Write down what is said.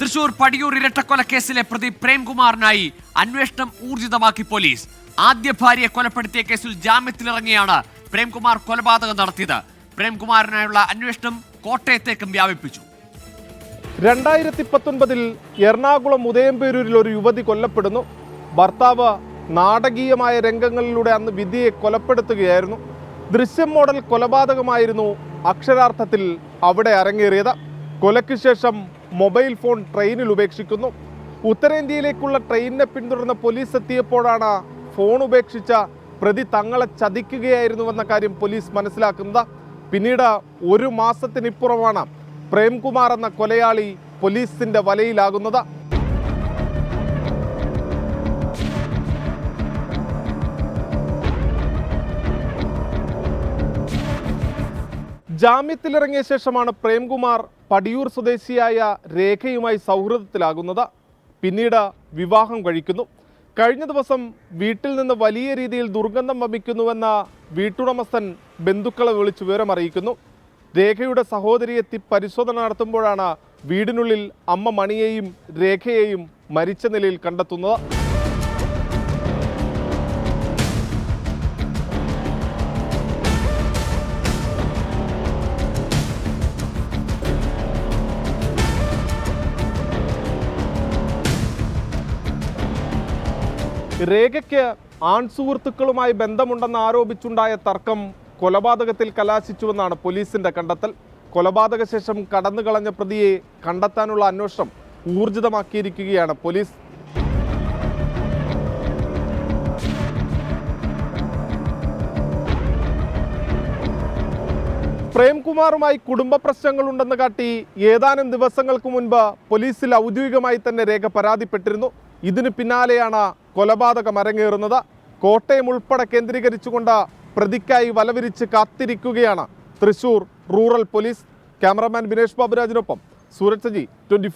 തൃശൂർ പടിയൂർ ഇരട്ടക്കൊലക്കേസിലെ പ്രതി പ്രേംകുമാറിനായി അന്വേഷണം ഊർജിതമാക്കി പോലീസ്. ആദ്യ ഭാര്യയെ കൊലപ്പെടുത്തിയ കേസിൽ ജാമ്യത്തിലിറങ്ങിയാണ് പ്രേംകുമാർ കൊലപാതകം നടത്തിയത്. പ്രേംകുമാറിനായുള്ള അന്വേഷണം കോട്ടയത്തേക്കും വ്യാപിപ്പിച്ചു. രണ്ടായിരത്തി പത്തൊൻപതിൽ എറണാകുളം ഉദയംപേരൂരിൽ ഒരു യുവതി കൊല്ലപ്പെടുന്നു. ഭർത്താവ് നാടകീയമായ രംഗങ്ങളിലൂടെ അന്ന് വിധിയെ കൊലപ്പെടുത്തുകയായിരുന്നു. ദൃശ്യം മോഡൽ കൊലപാതകമായിരുന്നു അക്ഷരാർത്ഥത്തിൽ അവിടെ അരങ്ങേറിയത്. കൊലയ്ക്ക് ശേഷം മൊബൈൽ ഫോൺ ട്രെയിനിൽ ഉപേക്ഷിക്കുന്നു. ഉത്തരേന്ത്യയിലേക്കുള്ള ട്രെയിനിനെ പിന്തുടർന്ന പോലീസ് എത്തിയപ്പോഴാണ് ഫോൺ ഉപേക്ഷിച്ച പ്രതി തങ്ങളെ ചതിക്കുകയായിരുന്നുവെന്ന കാര്യം പോലീസ് മനസ്സിലാക്കുന്നത്. പിന്നീട് ഒരു മാസത്തിനിപ്പുറമാണ് പ്രേംകുമാർ എന്ന കൊലയാളി പോലീസിന്റെ വലയിലാകുന്നത്. ജാമ്യത്തിലിറങ്ങിയ ശേഷമാണ് പ്രേംകുമാർ പടിയൂർ സ്വദേശിയായ രേഖയുമായി സൗഹൃദത്തിലാകുന്നത്. പിന്നീട് വിവാഹം കഴിക്കുന്നു. കഴിഞ്ഞ ദിവസം വീട്ടിൽ നിന്ന് വലിയ രീതിയിൽ ദുർഗന്ധം വമിക്കുന്നുവെന്ന വീട്ടുടമസ്ഥൻ ബന്ധുക്കളെ വിളിച്ച് വിവരമറിയിക്കുന്നു. രേഖയുടെ സഹോദരി എത്തി പരിശോധന നടത്തുമ്പോഴാണ് വീടിനുള്ളിൽ അമ്മ മണിയെയും രേഖയെയും മരിച്ച നിലയിൽ കണ്ടെത്തുന്നത്. രേഖയ്ക്ക് ആൺ സുഹൃത്തുക്കളുമായി ബന്ധമുണ്ടെന്ന് ആരോപിച്ചുണ്ടായ തർക്കം കൊലപാതകത്തിൽ കലാശിച്ചുവെന്നാണ് പോലീസിന്റെ കണ്ടെത്തൽ. കൊലപാതക ശേഷം കടന്നുകളഞ്ഞ പ്രതിയെ കണ്ടെത്താനുള്ള അന്വേഷണം ഊർജിതമാക്കിയിരിക്കുകയാണ് പോലീസ്. പ്രേംകുമാറുമായി കുടുംബ പ്രശ്നങ്ങളുണ്ടെന്ന് കാട്ടി ഏതാനും ദിവസങ്ങൾക്ക് മുൻപ് പോലീസിൽ ഔദ്യോഗികമായി തന്നെ രേഖ പരാതിപ്പെട്ടിരുന്നു. ഇതിന് പിന്നാലെയാണ് കൊലപാതകം അരങ്ങേറുന്നത്. കോട്ടയം ഉൾപ്പെടെ കേന്ദ്രീകരിച്ചുകൊണ്ട് പ്രതിക്കായി വലവിരിച്ച് കാത്തിരിക്കുകയാണ് Thrissur rural police. Cameraman Binesh ബാബുരാജിനൊപ്പം Sooraj Saji twenty